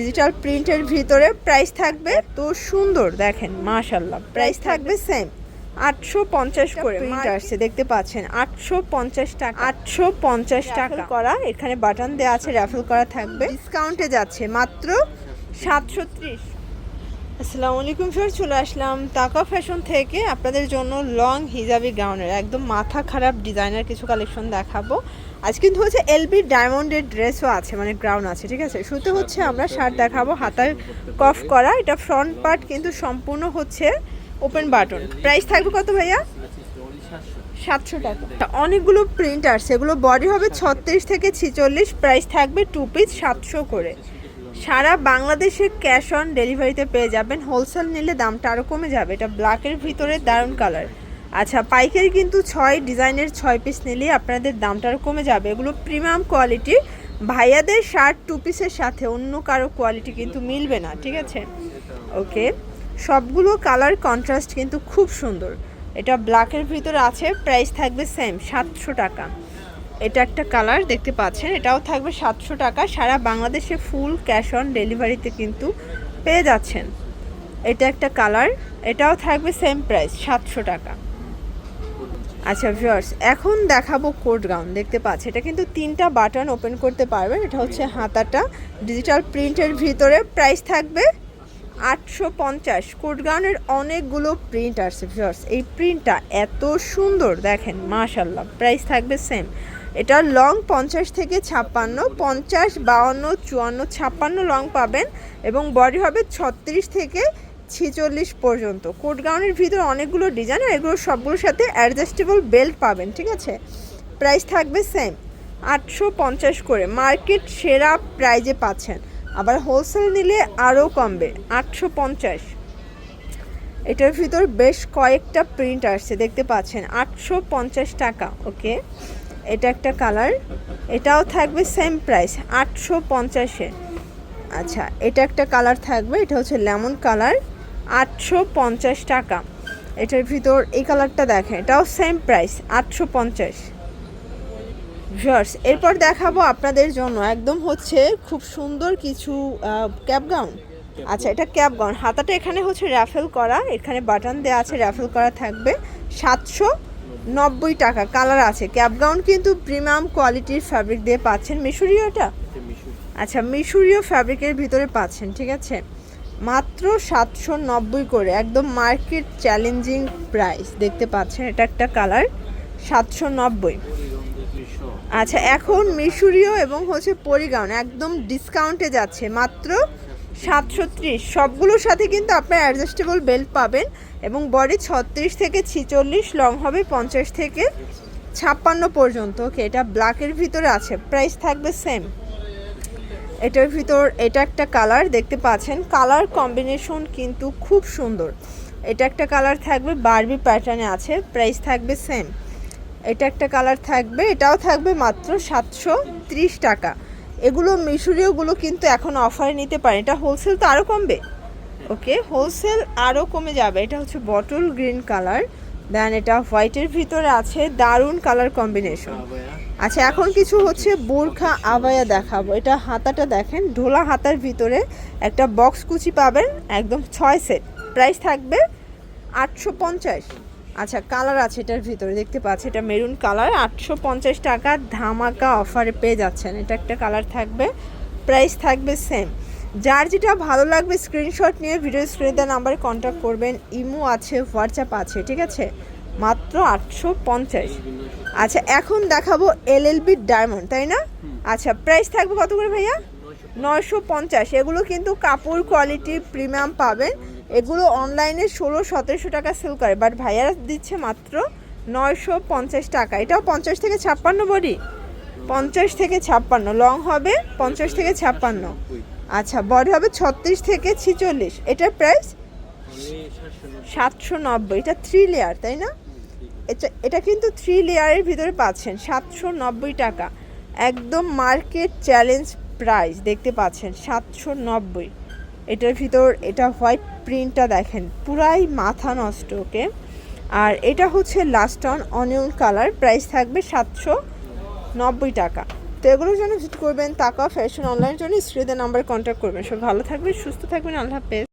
Digital প্রিন্টের ভিতরে price থাকবে। তো সুন্দর দেখেন মাশাল্লাহ প্রাইস থাকবে সেম আটশো পঞ্চাশ করে প্রিন্ট আসছে দেখতে পাচ্ছেন আটশো পঞ্চাশ টাকা। আটশো পঞ্চাশ টাকা। করা এখানে বাটন দেওয়া আছে র্যাফেল করা থাকবে। ডিসকাউন্টে যাচ্ছে মাত্র সাতশো ত্রিশ। আসসালামু আলাইকুম স্যার চলে আসলাম তাকা ফ্যাশন থেকে। আপনাদের জন্য লং হিজাবি গাউনের, একদম মাথা খারাপ ডিজাইনার কিছু কালেকশন দেখাবো। আজ কিন্তু হচ্ছে এলবি ডায়মন্ডের ড্রেসও আছে মানে গ্রাউন্ড আছে, ঠিক আছে? শুরুতে হচ্ছে আমরা শার্ট দেখাবো হাতায় কফ করা। এটা ফ্রন্ট পার্ট কিন্তু সম্পূর্ণ হচ্ছে ওপেন বাটন প্রাইস থাকবে কত ভাইয়া? সাতশো টাকা। অনেকগুলো প্রিন্ট আসছে এগুলো বডি হবে ছত্রিশ থেকে ছিচল্লিশ প্রাইস থাকবে টু পিস সাতশো করে। সারা বাংলাদেশে ক্যাশ অন ডেলিভারিতে পেয়ে যাবেন। হোলসেল নিলে দামটা আরও কমে যাবে। এটা ব্ল্যাকের ভিতরে দারুণ কালার আচ্ছা পাইকারি কিন্তু ছয় ডিজাইনের ছয় পিস নিলেই আপনাদের দামটা আরও কমে যাবে। এগুলো প্রিমিয়াম কোয়ালিটির ভাইয়াদের শার্ট টু পিসের সাথে অন্য কারও কোয়ালিটি কিন্তু মিলবে না, ঠিক আছে? ওকে। সবগুলো কালার কন্ট্রাস্ট কিন্তু খুব সুন্দর। এটা ব্ল্যাকের ভিতরে আছে প্রাইস থাকবে সেম সাতশো টাকা। এটা একটা কালার, দেখতে পাচ্ছেন। এটাও থাকবে সাতশো টাকা। সারা বাংলাদেশে ফুল ক্যাশ অন ডেলিভারিতে কিন্তু পেয়ে যাচ্ছেন। এটা একটা কালার, এটাও থাকবে সেম প্রাইস, সাতশো টাকা। আচ্ছা ভিউয়ার্স এখন দেখাবো কোট গাউন, দেখতে পাচ্ছি। এটা কিন্তু তিনটা বাটন ওপেন করতে পারবেন। এটা হচ্ছে হাতাটা। ডিজিটাল প্রিন্টের ভিতরে প্রাইস থাকবে আটশো পঞ্চাশ। কোট গাউনের অনেকগুলো প্রিন্ট আসছে ভিউয়ার্স এই প্রিন্টটা এত সুন্দর, দেখেন মাশাল্লাহ প্রাইস থাকবে সেম। এটা লং পঞ্চাশ থেকে ছাপ্পান্ন, পঞ্চাশ, বাউন্ন, চুয়ান্ন, ছাপ্পান্ন লং পাবেন এবং বডি হবে ছত্রিশ থেকে ছিচল্লিশ পর্যন্ত। কোট গাউনের ভিতরে অনেকগুলো ডিজাইন আর এগুলো সবগুলোর সাথে অ্যাডজাস্টেবল বেল্ট পাবেন, ঠিক আছে? প্রাইস থাকবে সেম আটশো পঞ্চাশ করে। মার্কেট সেরা প্রাইজে পাচ্ছেন। আবার হোলসেল নিলে আরও কমবে, আটশো পঞ্চাশ। এটার ভিতর বেশ কয়েকটা প্রিন্ট আসছে, দেখতে পাচ্ছেন, আটশো পঞ্চাশ টাকা ওকে এটা একটা কালার। এটাও থাকবে সেম প্রাইস আটশো পঞ্চাশে। আচ্ছা এটা একটা কালার থাকবে, এটা হচ্ছে লেমন কালার, আটশো পঞ্চাশ টাকা। এটার ভিতর এই কালারটা দেখেন, এটাও সেম প্রাইস আটশো পঞ্চাশ। ভিউয়ার্স এরপর দেখাবো আপনাদের জন্য, একদম হচ্ছে খুব সুন্দর কিছু ক্যাপ গাউন। আচ্ছা এটা ক্যাপ গাউন, হাতাটা এখানে হচ্ছে র্যাফেল করা, এখানে বাটন দেওয়া আছে র্যাফেল করা থাকবে, সাতশো নব্বই টাকা কালার আছে। ক্যাপ গাউন কিন্তু প্রিমিয়াম কোয়ালিটির ফ্যাব্রিক দিয়ে পাচ্ছেন। মিশরীয়টা আচ্ছা মিশরীয় ফ্যাব্রিকের ভিতরে পাচ্ছেন ঠিক আছে? মাত্র সাতশো নব্বই করে একদম মার্কেট চ্যালেঞ্জিং প্রাইস দেখতে পাচ্ছেন এটা একটা কালার সাতশো নব্বই। আচ্ছা এখন মিশরীয় এবং হচ্ছে পরিগাউন একদম ডিসকাউন্টে যাচ্ছে। মাত্র সাতশো ত্রিশ সবগুলোর সাথে কিন্তু আপনার অ্যাডজাস্টেবল বেল্ট পাবেন এবং বডি ছত্রিশ থেকে ছিচল্লিশ লং হবে পঞ্চাশ থেকে ছাপ্পান্ন পর্যন্ত। ওকে এটা ব্ল্যাকের ভিতরে আছে প্রাইস থাকবে সেম এটার ভিতর, এটা একটা কালার দেখতে পাচ্ছেন কালার কম্বিনেশন কিন্তু খুব সুন্দর। এটা একটা কালার থাকবে বারবি প্যাটার্নে আছে প্রাইস থাকবে সেম এটা একটা কালার থাকবে, এটাও থাকবে মাত্র সাতশো ত্রিশ টাকা। এগুলো মিশরীয়গুলো কিন্তু এখন অফারে নিতে পারেন। এটা হোলসেল তো আরও কমবে। ওকে হোলসেল আরও কমে যাবে। এটা হচ্ছে বটল গ্রিন কালার দেন এটা হোয়াইটের ভিতরে আছে দারুণ কালার কম্বিনেশন আচ্ছা এখন কিছু হচ্ছে বোরখা আবায়া দেখাবো। এটা হাতাটা দেখেন, ঢোলা হাতার ভিতরে একটা বক্স কুচি পাবেন, একদম ছয় সেট প্রাইস থাকবে আটশো পঞ্চাশ। আচ্ছা কালার আছে এটার ভিতরে, দেখতে পাচ্ছি। এটা মেরুন কালার, আটশো পঞ্চাশ টাকা ধামাকা অফারে পেয়ে যাচ্ছেন। এটা একটা কালার থাকবে, প্রাইস থাকবে সেম যার যেটা ভালো লাগবে স্ক্রিনশট নিয়ে ভিডিও স্ক্রিনে নাম্বারে কন্ট্যাক্ট করবেন। ইমো আছে, হোয়াটসঅ্যাপ আছে, ঠিক আছে? মাত্র আটশো পঞ্চাশ। আচ্ছা এখন দেখাবো এল এলএলবি ডায়মন্ড, তাই না? আচ্ছা প্রাইস থাকবে কত করে ভাইয়া? নয়শো পঞ্চাশ। এগুলো কিন্তু কাপড় কোয়ালিটি প্রিমিয়াম পাবেন। এগুলো অনলাইনে ষোলো, সতেরোশো টাকা সেল করে বাট ভাইয়ারা দিচ্ছে মাত্র নয়শো পঞ্চাশ টাকা। এটাও পঞ্চাশ থেকে ছাপ্পান্ন বডি? পঞ্চাশ থেকে ছাপ্পান্ন। লং হবে পঞ্চাশ থেকে ছাপ্পান্ন। আচ্ছা বডি হবে ছত্রিশ থেকে ছিচল্লিশ। এটার প্রাইস সাতশো নব্বই। এটা থ্রি লেয়ার তাই না? এটা কিন্তু থ্রি লেয়ারের ভিতরে পাচ্ছেন, সাতশো নব্বই টাকা। একদম মার্কেট চ্যালেঞ্জ প্রাইস দেখতে পাচ্ছেন, সাতশো নব্বই। এটার ভিতর এটা হোয়াইট প্রিন্টটা দেখেন, পুরাই মাথা নষ্ট, ওকে? আর এটা হচ্ছে last on onion colour price থাকবে সাতশো নব্বই টাকা। তো এগুলোর জন্য ভিজিট করবেন তাকা ফ্যাশন অনলাইনের জন্য, স্ত্রীদের নাম্বারে কন্ট্যাক্ট করবেন। সব ভালো থাকবেন, সুস্থ থাকবেন, আল্লাহ হাফেজ।